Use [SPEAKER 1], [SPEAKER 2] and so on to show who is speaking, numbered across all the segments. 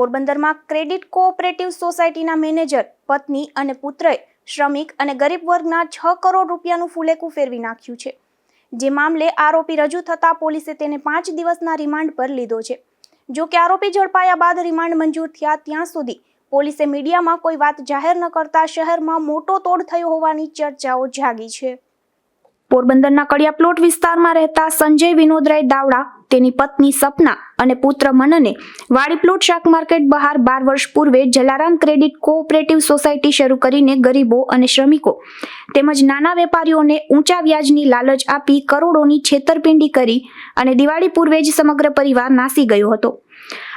[SPEAKER 1] પોરબંદરમાં credit cooperative સોસાયટીના manager, પત્ની અને પુત્રએ શ્રમિક અને ગરીબ વર્ગના છ કરોડ રૂપિયાનું ફુલેકું ફેરવી નાખ્યું છે. જે મામલે આરોપી રજૂ થતાં પોલીસે તેને પાંચ દિવસના રિમાન્ડ પર લીધો છે. જો કે આરોપી ઝડપાયા બાદ રિમાન્ડ મંજૂર થયા ત્યાં સુધી પોલીસે મીડિયામાં કોઈ વાત જાહેર ન કરતા શહેરમાં મોટો તોડ થયો હોવાની ચર્ચાઓ જાગી છે. પોરબંદરના કડિયા પ્લોટ વિસ્તારમાં રહેતા સંજય વિનોદરાય દાવડા તેની પત્ની સપના અને પુત્ર મનને વાડી પ્લોટ શાક માર્કેટ બહાર બાર વર્ષ પૂર્વે જલારામ ક્રેડિટ કોઓપરેટિવ સોસાયટી શરૂ કરીને ગરીબો અને શ્રમિકો તેમજ નાના વેપારીઓને ઊંચા વ્યાજની લાલચ આપી કરોડોની છેતરપિંડી કરી અને દિવાળી પૂર્વે જ સમગ્ર પરિવાર નાસી ગયો હતો.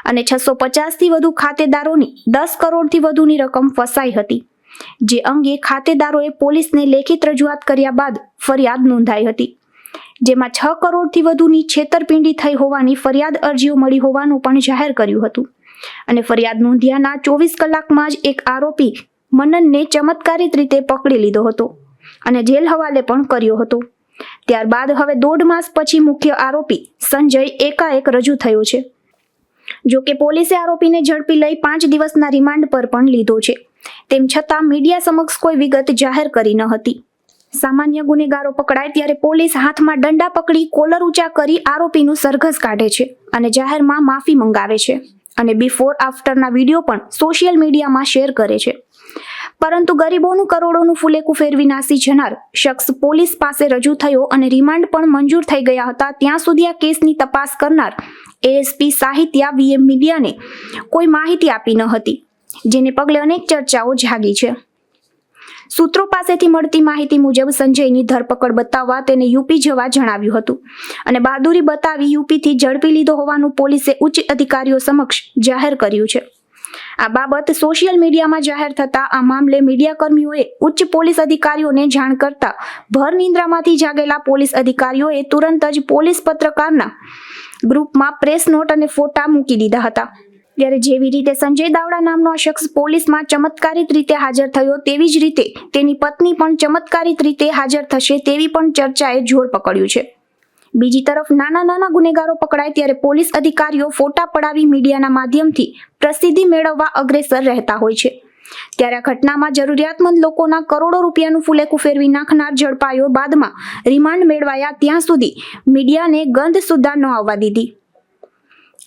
[SPEAKER 1] અને છસો પચાસથી વધુ ખાતેદારોની દસ કરોડથી વધુની રકમ ફસાઈ હતી, જે અંગે ખાતેદારોએ પોલીસને લેખિત રજૂઆત કર્યા બાદ ફરિયાદ નોંધાઈ હતી. જેમાં છ કરોડથી વધુની છેતરપિંડી થઈ હોવાની ફરિયાદ અરજીઓ મળી હોવાનું પણ જાહેર કર્યું હતું. અને ફરિયાદ નોંધ્યાના ચોવીસ કલાકમાં જ એક આરોપી મનનને ચમત્કારિક રીતે પકડી લીધો હતો અને જેલ હવાલે પણ કર્યો હતો. ત્યારબાદ હવે દોઢ માસ પછી મુખ્ય આરોપી સંજય એકાએક રજૂ થયો છે. જો કે પોલીસે આરોપીને ઝડપી લઈ પાંચ દિવસના રિમાન્ડ પર પણ લીધો છે. તેમ છતાં મીડિયા સમક્ષ કોઈ વિગત જાહેર કરી ન હતી. સામાન્ય ગુનેગારો પકડાય ત્યારે પોલીસ હાથમાં દંડા પકડી કોલર ઊંચા કરી આરોપીનું સરઘસ કાઢે છે અને જાહેરમાં માફી મંગાવે છે અને બિફોર આફ્ટરના વીડિયો પણ સોશિયલ મીડિયામાં શેર કરે છે. પરંતુ ગરીબોનું કરોડોનું ફુલેકું ફેરવી નાસી જનાર શખ્સ પોલીસ પાસે રજૂ થયો અને રિમાન્ડ પણ મંજૂર થઈ ગયા હતા. ત્યાં સુધી આ કેસની તપાસ કરનાર એએસપી સાહિત્યા વીએમ મીડિયાને કોઈ માહિતી આપી ન હતી, જેને પગલે અનેક ચર્ચાઓ જાગી છે. સૂત્રો પાસેથી મળતી માહિતી મુજબ સંજયની ધરપકડ બતાવવા તેને યુપી જવા જણાવ્યું હતું. અને બહાદુરી બતાવી યુપીથી ઝડપી લીધો હોવાનું પોલીસે ઉચ્ચ અધિકારીઓ સમક્ષ જાહેર કર્યું છે. આ બાબત સોશિયલ મીડિયામાં જાહેર થતા આ મામલે મીડિયાકર્મીઓએ ઉચ્ચ પોલીસ અધિકારીઓને જાણ કરતા ભર નિંદ્રામાંથી જાગેલા પોલીસ અધિકારીઓએ તુરંત જ પોલીસ પત્રકારના ગ્રુપમાં પ્રેસ નોટ અને ફોટા મૂકી દીધા હતા. ત્યારે જેવી રીતે સંજય દાવડા નામનો આ શખ્સ પોલીસમાં ચમત્કારિક રીતે હાજર થયો તેવી જ રીતે તેની પત્ની પણ ચમત્કારિત રીતે હાજર થશે તેવી પણ ચર્ચાએ જોર પકડ્યું છે. બીજી તરફ નાના નાના ગુનેગારો પકડાય ત્યારે પોલીસ અધિકારીઓ ફોટા પડાવી મીડિયાના માધ્યમથી પ્રસિદ્ધિ મેળવવા અગ્રેસર રહેતા હોય છે. ત્યારે આ ઘટનામાં જરૂરિયાતમંદ લોકોના કરોડો રૂપિયાનું ફુલેકું ફેરવી નાખનાર ઝડપાયો બાદમાં રિમાન્ડ મેળવાયા ત્યાં સુધી મીડિયાને ગંધ સુદ્ધા ન આવવા દીધી.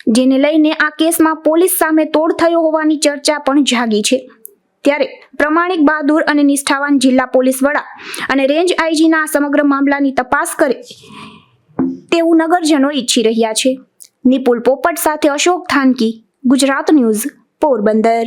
[SPEAKER 1] જેને લઈને આ કેસમાં પોલીસ સામે તોડ થયો હોવાની ચર્ચા પણ જાગી છે. ત્યારે પ્રમાણિક બહાદુર અને નિષ્ઠાવાન જિલ્લા પોલીસ વડા અને રેન્જ આઈજીના આ સમગ્ર મામલાની તપાસ કરે તેવું નગરજનો ઈચ્છી રહ્યા છે. નિપુલ પોપટ સાથે અશોક થાનકી, ગુજરાત ન્યૂઝ, પોરબંદર.